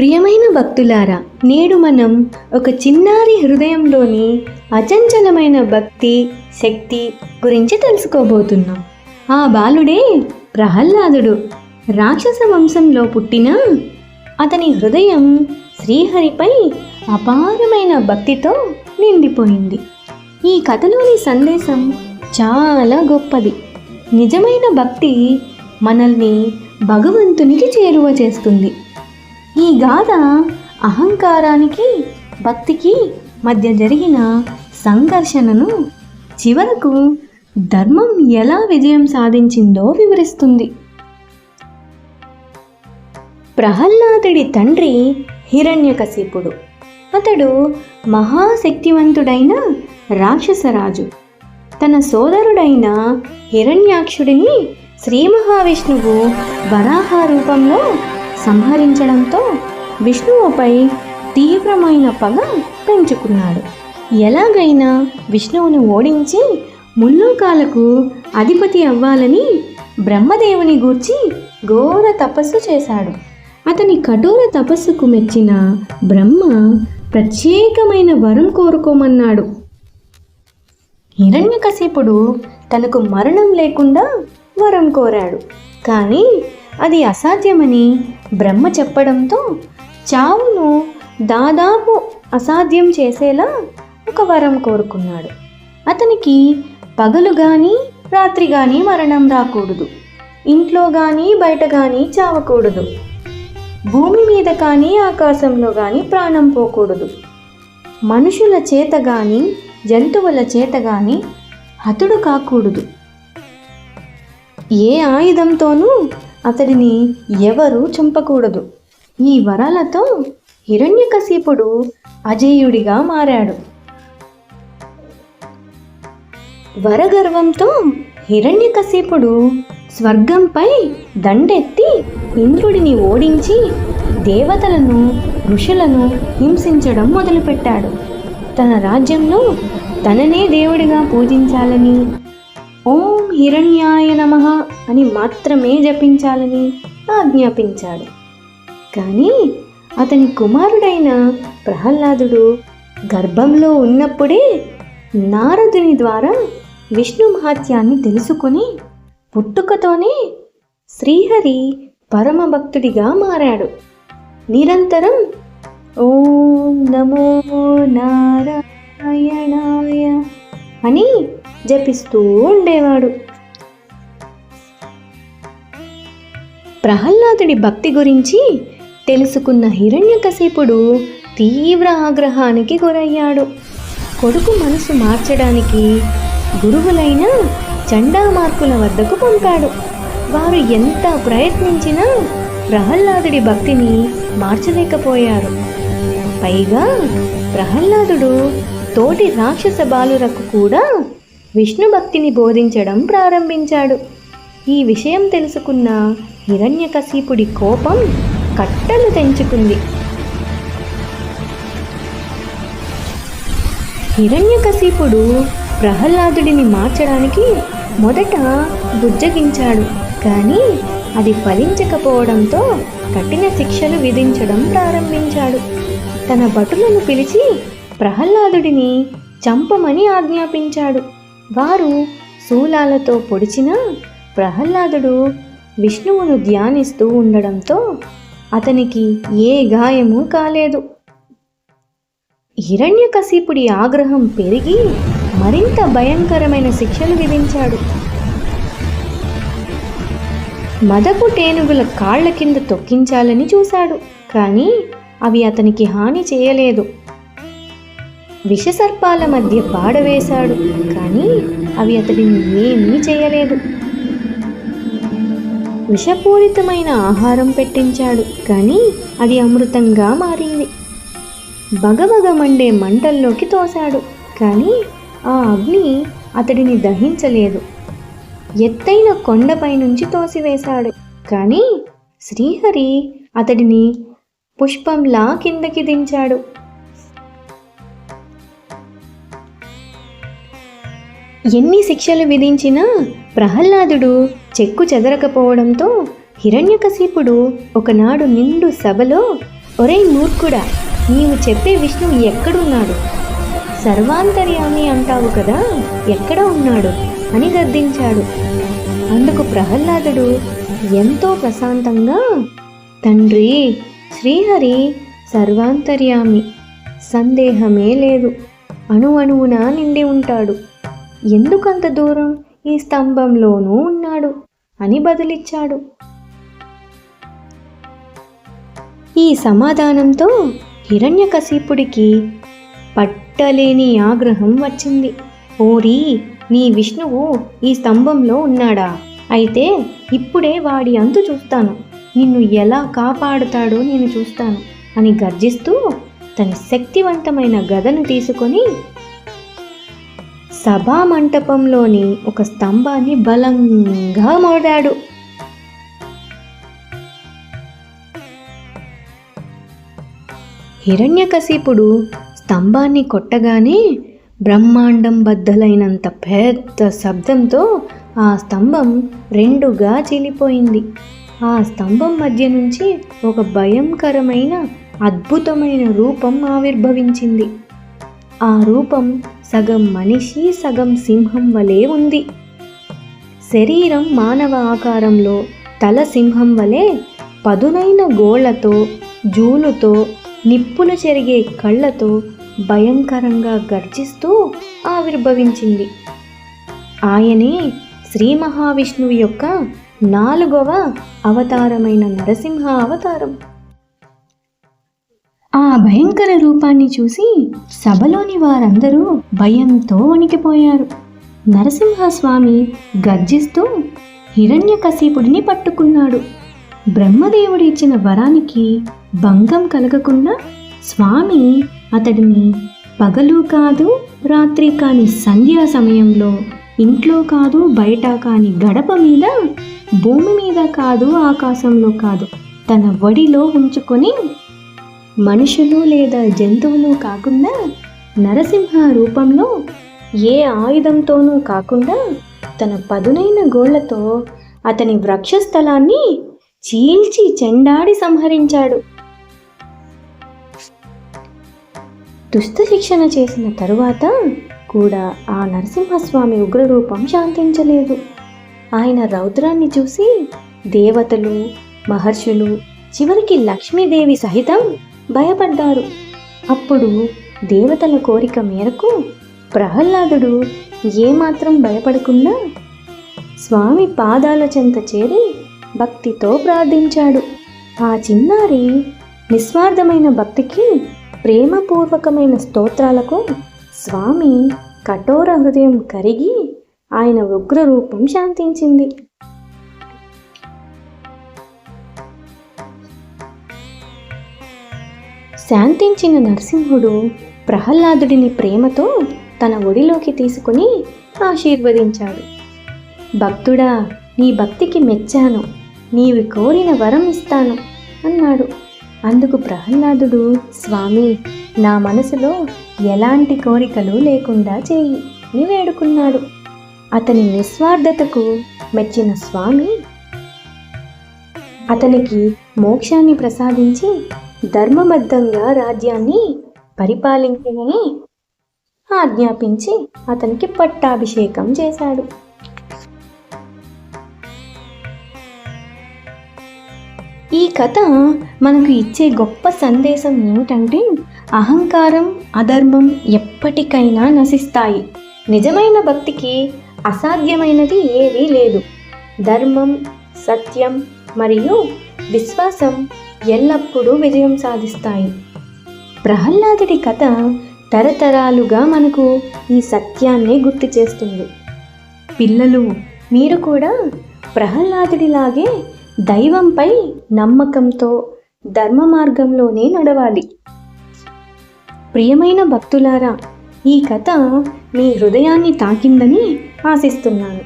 ప్రియమైన భక్తులారా నేడు మనం ఒక చిన్నారి హృదయంలోని అచంచలమైన భక్తి శక్తి గురించి తెలుసుకోబోతున్నాం. ఆ బాలుడే ప్రహ్లాదుడు. రాక్షస వంశంలో పుట్టిన అతని హృదయం శ్రీహరిపై అపారమైన భక్తితో నిండిపోయింది. ఈ కథలోని సందేశం చాలా గొప్పది. నిజమైన భక్తి మనల్ని భగవంతునికి చేరువ చేస్తుంది. ఈ గాథ అహంకారానికి భక్తికి మధ్య జరిగిన సంఘర్షణను చివరకు ధర్మం ఎలా విజయం సాధించిందో వివరిస్తుంది. ప్రహ్లాదుడి తండ్రి హిరణ్యకశిపుడు. అతడు మహాశక్తివంతుడైన రాక్షసరాజు. తన సోదరుడైన హిరణ్యాక్షుడిని శ్రీ మహావిష్ణువు వరాహ రూపంలో సంహరించడంతో విష్ణువుపై తీవ్రమైన పగ పెంచుకున్నాడు. ఎలాగైనా విష్ణువును ఓడించి ముల్లోకాలకు అధిపతి అవ్వాలని బ్రహ్మదేవుని గూర్చి ఘోర తపస్సు చేశాడు. అతని కఠోర తపస్సుకు మెచ్చిన బ్రహ్మ ప్రత్యేకమైన వరం కోరుకోమన్నాడు. హిరణ్యకశిపుడు తనకు మరణం లేకుండా వరం కోరాడు. కానీ అది అసాధ్యమని బ్రహ్మ చెప్పడంతో చావును దాదాపు అసాధ్యం చేసేలా ఒక వరం కోరుకున్నాడు. అతనికి పగలు కానీ రాత్రి కానీ మరణం రాకూడదు. ఇంట్లో కానీ బయట కానీ చావకూడదు. భూమి మీద కానీ ఆకాశంలో కానీ ప్రాణం పోకూడదు. మనుషుల చేత కానీ జంతువుల చేత కానీ హతుడు కాకూడదు. ఏ ఆయుధంతోనూ అతడిని ఎవరూ చంపకూడదు. ఈ వరాలతో హిరణ్యకశిపుడు అజేయుడిగా మారాడు. వరగర్వంతో హిరణ్యకశిపుడు స్వర్గంపై దండెత్తి ఇంద్రుడిని ఓడించి దేవతలను ఋషులను హింసించడం మొదలుపెట్టాడు. తన రాజ్యంలో తననే దేవుడిగా పూజించాలని ఓం హిరణ్యాయ నమః అని మాత్రమే జపించాలని ఆజ్ఞాపించాడు. కానీ అతని కుమారుడైన ప్రహ్లాదుడు గర్భంలో ఉన్నప్పుడే నారదుని ద్వారా విష్ణు మహాత్యాన్ని తెలుసుకొని పుట్టుకతోనే శ్రీహరి పరమభక్తుడిగా మారాడు. నిరంతరం ఓం నమో నారాయణాయ అని జపిస్తూ ఉండేవాడు. ప్రహ్లాదుడి భక్తి గురించి తెలుసుకున్న హిరణ్యకశిపుడు తీవ్ర ఆగ్రహానికి గురయ్యాడు. కొడుకు మనసు మార్చడానికి గురువులైన చండామార్కుల వద్దకు పంపాడు. వారు ఎంత ప్రయత్నించినా ప్రహ్లాదుడి భక్తిని మార్చలేకపోయారు. పైగా ప్రహ్లాదుడు తోటి రాక్షస బాలురకు కూడా విష్ణు భక్తిని బోధించడం ప్రారంభించాడు. ఈ విషయం తెలుసుకున్న హిరణ్యకశీపుడి కోపం కట్టలు తెంచుకుంది హిరణ్యకశీపుడు ప్రహ్లాదుడిని మార్చడానికి మొదట బుజ్జగించాడు. కానీ అది ఫలించకపోవడంతో కఠిన శిక్షలు విధించడం ప్రారంభించాడు. తన భటులను పిలిచి ప్రహ్లాదుడిని చంపమని ఆజ్ఞాపించాడు. వారు శూలాలతో పొడిచిన ప్రహ్లాదుడు విష్ణువును ధ్యానిస్తూ ఉండడంతో అతనికి ఏ గాయము కాలేదు. హిరణ్యకశిపుడి ఆగ్రహం పెరిగి మరింత భయంకరమైన శిక్షలు విధించాడు. మదపు టేనుగుల కాళ్ళ కింద తొక్కించాలని చూశాడు కానీ అవి అతనికి హాని చేయలేదు. విషసర్పాల మధ్య పాడవేశాడు కానీ అవి అతడిని ఏమీ చేయలేదు. విషపూరితమైన ఆహారం పెట్టించాడు. కానీ అది అమృతంగా మారింది. బగబగ మండే మంటల్లోకి తోశాడు. కానీ ఆ అగ్ని అతడిని దహించలేదు. ఎత్తైన కొండపై నుంచి తోసివేశాడు. కానీ శ్రీహరి అతడిని పుష్పంలా కిందకి దించాడు. ఎన్ని శిక్షలు విధించినా ప్రహ్లాదుడు చెక్కు చెదరకపోవడంతో హిరణ్యకశిపుడు ఒకనాడు నిండు సభలో ఒరేయ్ మూర్ఖుడా నీవు చెప్పే విష్ణువు ఎక్కడున్నాడు? సర్వాంతర్యామి అంటావు కదా ఎక్కడ ఉన్నాడు? అని గద్దించాడు. అందుకు ప్రహ్లాదుడు ఎంతో ప్రశాంతంగా తండ్రి శ్రీహరి సర్వాంతర్యామి సందేహమే లేదు. అణువణువునా నిండి ఉంటాడు. ఎందుకంత దూరం? ఈ స్తంభంలోనూ ఉన్నాడు అని బదులిచ్చాడు. ఈ సమాధానంతో హిరణ్యకశిపుడికి పట్టలేని ఆగ్రహం వచ్చింది. ఓరి నీ విష్ణువు ఈ స్తంభంలో ఉన్నాడా? అయితే ఇప్పుడే వాడి అంతు చూస్తాను. నిన్ను ఎలా కాపాడుతాడో నేను చూస్తాను అని గర్జిస్తూ తన శక్తివంతమైన గదను తీసుకొని సభా మంటపంలోని ఒక స్తంభాన్ని బలంగా మోడాడు. హిరణ్యకశిపుడు స్తంభాన్ని కొట్టగానే బ్రహ్మాండం బద్దలైనంత పెద్ద శబ్దంతో ఆ స్తంభం రెండుగా చీలిపోయింది. ఆ స్తంభం మధ్య నుంచి ఒక భయంకరమైన అద్భుతమైన రూపం ఆవిర్భవించింది. ఆ రూపం సగం మనిషి సగం సింహం వలె ఉంది. శరీరం మానవ ఆకారంలో తల సింహం వలె పదునైన గోళ్ళతో జూలుతో నిప్పులు చెరిగే కళ్ళతో భయంకరంగా గర్జిస్తూ ఆవిర్భవించింది. ఆయనే శ్రీ మహావిష్ణువు యొక్క నాలుగవ అవతారమైన నరసింహ అవతారం. ఆ భయంకర రూపాన్ని చూసి సభలోని వారందరూ భయంతో వణికిపోయారు. నరసింహస్వామి గర్జిస్తూ హిరణ్యకశిపుడిని పట్టుకున్నాడు. బ్రహ్మదేవుడు ఇచ్చిన వరానికి భంగం కలగకుండా స్వామి అతడిని పగలు కాదు రాత్రి కాని సంధ్యా సమయంలో ఇంట్లో కాదు బయట కాని గడప మీద భూమి మీద కాదు ఆకాశంలో కాదు తన వడిలో ఉంచుకొని మనుషులు లేదా జంతువులు కాకుండా నరసింహ రూపంలో ఏ ఆయుధంతోనూ కాకుండా తన పదునైన గోళ్ళతో అతని వృక్షస్థలాన్ని చీల్చి చెండాడి సంహరించాడు. దుష్ట శిక్షణ చేసిన తరువాత కూడా ఆ నరసింహస్వామి ఉగ్రరూపం శాంతించలేదు. ఆయన రౌద్రాన్ని చూసి దేవతలు మహర్షులు చివరికి లక్ష్మీదేవి సహితం భయపడ్డారు. అప్పుడు దేవతల కోరిక మేరకు ప్రహ్లాదుడు ఏమాత్రం భయపడకుండా స్వామి పాదాల చెంత చేరి భక్తితో ప్రార్థించాడు. ఆ చిన్నారి నిస్వార్థమైన భక్తికి ప్రేమపూర్వకమైన స్తోత్రాలకు స్వామి కఠోర హృదయం కరిగి ఆయన ఉగ్రరూపం శాంతించింది. శాంతించిన నరసింహుడు ప్రహ్లాదుడిని ప్రేమతో తన ఒడిలోకి తీసుకుని ఆశీర్వదించాడు. భక్తుడా నీ భక్తికి మెచ్చాను. నీవి కోరిన వరం ఇస్తాను అన్నాడు. అందుకు ప్రహ్లాదుడు స్వామి నా మనసులో ఎలాంటి కోరికలు లేకుండా చేయి అని వేడుకున్నాడు. అతని నిస్వార్థతకు మెచ్చిన స్వామి అతనికి మోక్షాన్ని ప్రసాదించి ధర్మబద్ధంగా రాజ్యాన్ని పరిపాలించమని ఆజ్ఞాపించి అతనికి పట్టాభిషేకం చేశాడు. ఈ కథ మనకు ఇచ్చే గొప్ప సందేశం ఏమిటంటే అహంకారం అధర్మం ఎప్పటికైనా నశిస్తాయి. నిజమైన భక్తికి అసాధ్యమైనది ఏదీ లేదు. ధర్మం సత్యం మరియు విశ్వాసం ఎల్లప్పుడూ విజయం సాధిస్తాయి. ప్రహ్లాదుడి కథ తరతరాలుగా మనకు ఈ సత్యాన్ని గుర్తు చేస్తుంది. పిల్లలు మీరు కూడా ప్రహ్లాదుడిలాగే దైవంపై నమ్మకంతో ధర్మ మార్గంలోనే నడవాలి. ప్రియమైన భక్తులారా ఈ కథ మీ హృదయాన్ని తాకిందని ఆశిస్తున్నాను.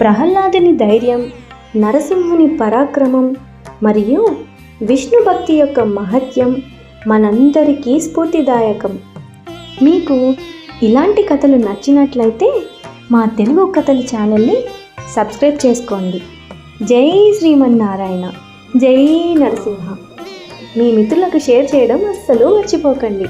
ప్రహ్లాదుని ధైర్యం నరసింహుని పరాక్రమం మరియు విష్ణు భక్తి యొక్క మహత్యం మనందరికీ స్ఫూర్తిదాయకం. మీకు ఇలాంటి కథలు నచ్చినట్లయితే మా తెలుగు కథల ఛానల్ని సబ్స్క్రైబ్ చేసుకోండి. జై శ్రీమన్నారాయణ. జై నరసింహ. మీ మిత్రులకు షేర్ చేయడం అస్సలు మర్చిపోకండి.